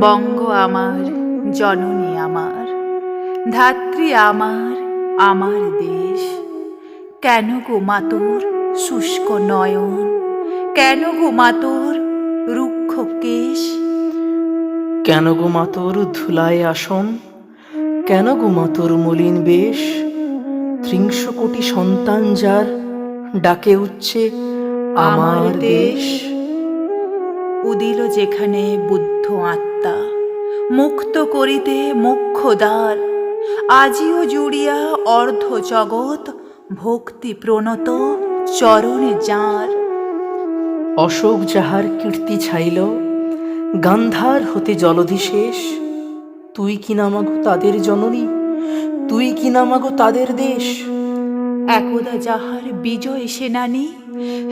বঙ্গ আমার জননী আমার ধাত্রী আমার আমার দেশ। কেন গো মাতোর শুষ্ক নয়ন? কেন গো মাতোর রুক্ষ কেশ? কেন গো মাতোর ধুলায় আসন? কেন গো মাতোর মলিন বেশ? ত্রিংশ কোটি সন্তান যার ডাকে উঠছে আমার দেশ। উদিল যেখানে বুদ্ধ আত্মা মুক্ত করিতে মুখ্য দ্বার আজিও জুড়িয়া অর্ধ জগৎ ভক্তি প্রণত চরণে যাঁর। অশোক যাহার কীর্তি ছাইল গান্ধার হতে জলধি শেষ। তুই কি নামাগো তাদের জননী? তুই কি নামাগো তাদের দেশ? একদা যাহার বিজয় সেনানী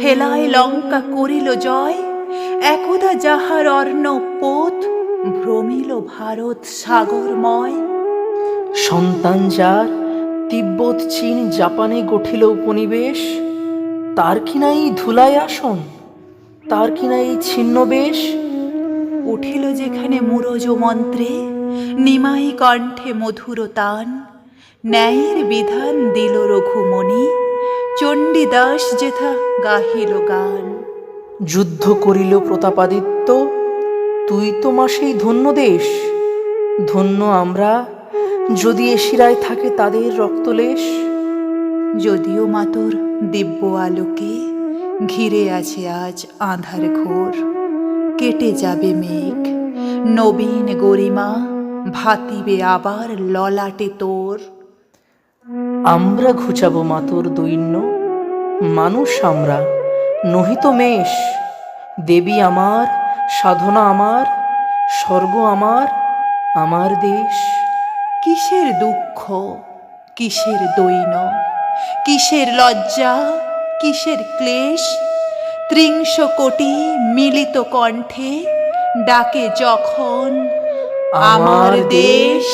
হেলায় লঙ্কা করিল জয়। একদা যাহার অর্ণ পোত ভ্রমিল ভারত সাগরময়। সন্তান যার তিব্বত চীন জাপানে গঠিল উপনিবেশ তার কিনা এই ধুলায় আসন তার কিনা এই ছিন্ন বেশ উঠিল যেখানে মুরজ মন্ত্রে নিমাই কণ্ঠে মধুর তান ন্যায়ের বিধান দিল রঘুমণি চণ্ডীদাস যেথা গাহিল গান। যুদ্ধ করিল প্রতাপাদিত্য তুই তো মা সেই ধন্য দেশ। ধন্য আমরা যদি এ শিরায় থাকে তাদের রক্তলেশ। যদিও মাতর দিব্য আলোকে ঘিরে আছে আজ আধার ঘোর। কেটে যাবে মেঘ নবীন গরিমা ভাতিবে আবার ললাটে তোর। আমরা ঘুচাবো মাতর দৈন্য মানুষ আমরা নহিত মেষ। দেবী আমার সাধনা আমার স্বর্গ আমার আমার দেশ। কিসের দুঃখ কিসের দৈন কিসের লজ্জা কিসের ক্লেশ? ত্রিংশ কোটি মিলিত কণ্ঠে ডাকে যখন আমার দেশ।